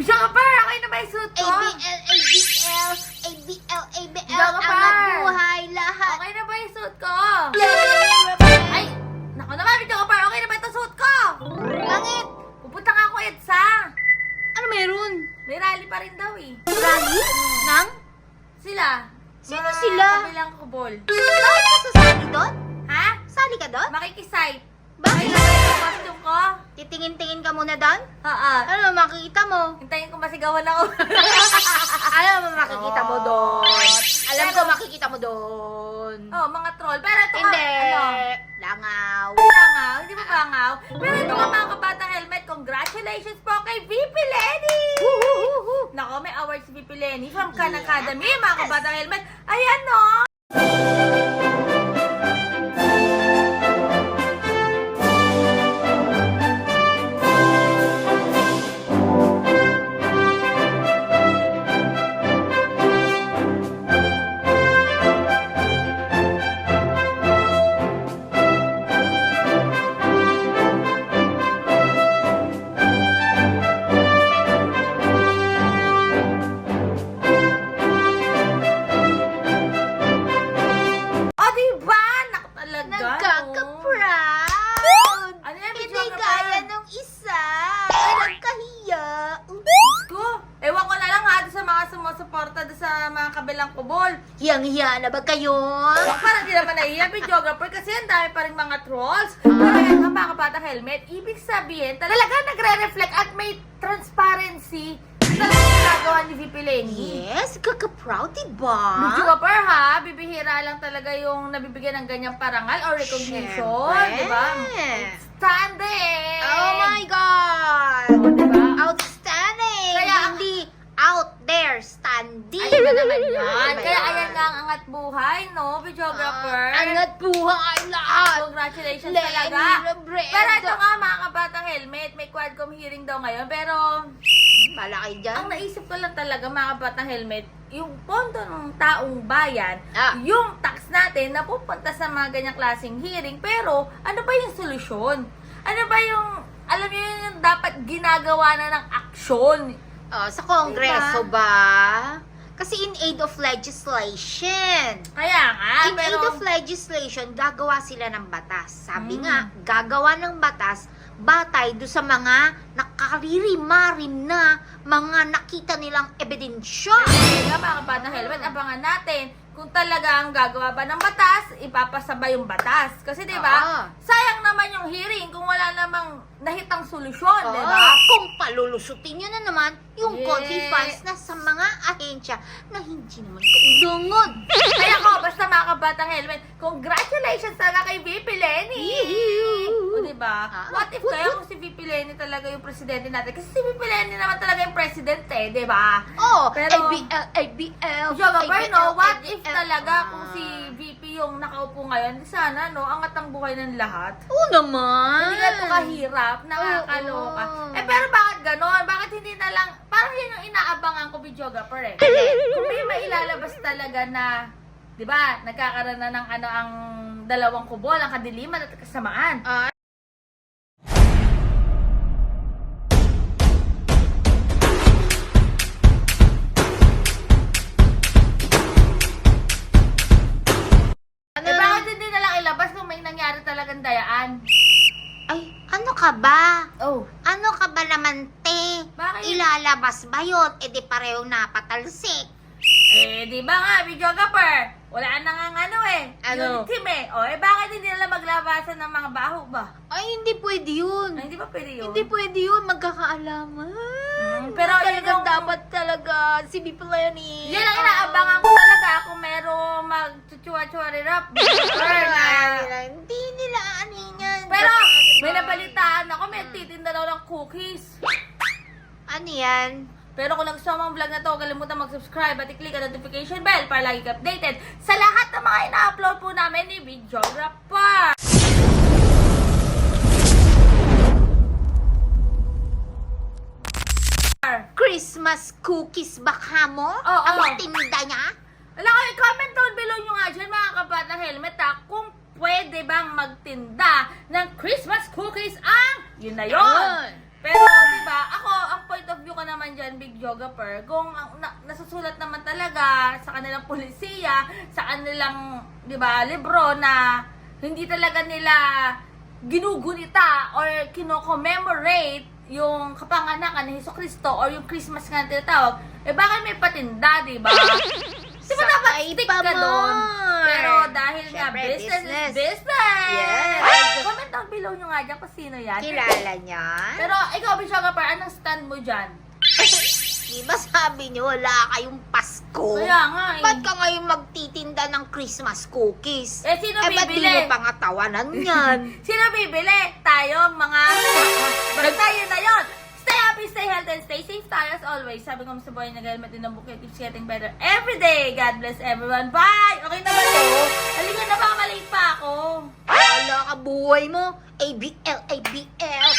Shopper, okay na ba yung suit ko? ABL, ABL, ABL, ABL, ka pa. ang buhay lahat. Okay na ba yung suit ko? Ay, naku naman, Video Kapar, okay na ba itong suit ko? bakit? Pupunta nga ako, Edsa. Ano meron? May rally pa rin daw eh. Rally? Nang? Sila. Sino sila? Kabilang kubol. Bakit Titingin-tingin ka muna doon? Oo. Ano makikita mo? Hintayin ko masigawan ako. Alam mo makikita mo doon. Alam ko makikita mo doon. oh, mga troll. Pero ito Hindi. nga, ano? Langaw. Langaw, hindi ba bangaw? Pero ito nga mga kabatang helmet, congratulations po kay VP Lenny! Nako, may award si VP Lenny from Khan. Academy, mga kabatang helmet. Ayan no! Sumusuporta doon sa mga kabilang kubol. Hiyang-hiya na ba kayo? Parang di naman nahiya, videographer, kasi ang dami pa rin mga trolls. Pero yan nga, mga kapatang helmet, ibig sabihin, talaga nagre-reflect at may transparency sa ginagawa ni VP Lenny. Yes, kaka-proud, diba? Videographer ha, bibihira lang talaga yung nabibigyan ng ganyang parangal or recognition, Syempre. di ba? Standing! Na naman yan. Kaya yan? ayan nga ang angat buhay, no, videographer? Ah, angat buhay lahat! Congratulations Lenny talaga. Robredo. Pero ito nga mga kabatang helmet, may quadcom hearing daw ngayon. Pero Bala kayo dyan. ang naisip ko lang talaga mga kabatang helmet, yung pondo ng taong bayan, Ah. yung tax natin na pupunta sa mga ganyang klaseng hearing. Pero ano ba yung solusyon? Ano ba yung, alam niyo yung dapat ginagawa na ng aksyon? Oh, sa Kongreso ba? Kasi in aid of legislation. Kaya nga, In pero... aid of legislation, gagawa sila ng batas. Sabi Mm. nga, gagawa ng batas batay do sa mga nakaririmarim na mga nakita nilang ebidensya. Kaya mga kabatang helmet, abangan natin kung talaga ang gagawa ba ng batas, ipapasabay yung batas. Kasi 'di ba? Oo. Naman yung hearing kung wala namang nahitang solusyon, 'di ba? Kung palulusutin nyo na naman yung Yeah. confi funds na sa mga ahensya na hindi naman kaundangan. Kaya ko, basta mga kabatang helmet, congratulations talaga kay VP Lenny! 'di ba? Ah. What if kaya kung si VP Lenny talaga yung presidente natin? Kasi si VP Lenny naman talaga yung president eh, 'di ba? Oh, Pero- ABL, ABL, Joga pa ABL, no, what if ABL. talaga Ah. kung si VP yung nakaupo ngayon, sana no, angat ang buhay ng lahat. Oo naman. Hindi na ito kahirap, nakakaloka. Oo. Eh pero bakit ganon? Bakit hindi na lang, parang yun yung inaabangan ko videographer eh. Kung may mailalabas talaga na, di ba, nagkakaroon na ng ano ang dalawang kubol, ang kadiliman at kasamaan. Ah, ka ba? Oh. Ano ka ba naman, te? Bakit? Ilalabas ba yun? E di pareho napatalsik. Eh, di ba nga, videographer? Wala na nga ano eh. Ano? Unit team eh. O, eh bakit hindi nila maglabasan ng mga baho ba? Ay, hindi pwede yun. Ay, hindi ba pwede yun? Hindi pwede yun. Magkakaalaman. Mm, pero talagang yung- dapat talaga si B. Lenny. Yan ang inaabangan ko talaga kung meron mag-chuchua-chua rap. Ano yan? Pero kung nagustuhan mo ang vlog na to, kalimutan mag-subscribe at i-click ang notification bell para lagi ka updated sa lahat ng mga ina-upload po namin ni Videographer. Christmas cookies baka mo? Oo. Ang tinda niya? Alam ko, i-comment down below nyo nga dyan mga kabatang helmet ha, kung pwede bang magtinda ng Christmas cookies ang, yun na yun, Pero, naman dyan, Big Yoga Per, kung na, nasusulat naman talaga sa kanilang polisiya, sa kanilang, di ba, libro na hindi talaga nila ginugunita or kino-commemorate yung kapanganakan ni Heso Kristo or yung Christmas nga na tinatawag, eh bakit may patinda, di ba? Di ba dapat stick ka doon? Pero dahil nga Syempre, business, business. is business! Yes. Comment down below nyo nga dyan kung sino yan. Kilala niya? Pero ikaw, Bishoga Par, anong stand mo dyan? Di ba sabi niyo wala kayong Pasko? Kaya nga eh. Ba't ka ngayon magtitinda ng Christmas cookies? Eh, sino eh, ba't di bibili? mo pa nga tawanan yan? Sino bibili? Tayo, mga... Basta yun na yun. Stay happy, stay healthy, and stay safe tayo as always. Sabi ko sa buhay na helmet din ang bukit. Keeps getting better every day. God bless everyone. Bye! Okay na ba to? Halika na ba? Malate pa ako. Wala ka buhay mo. ABL, ABL.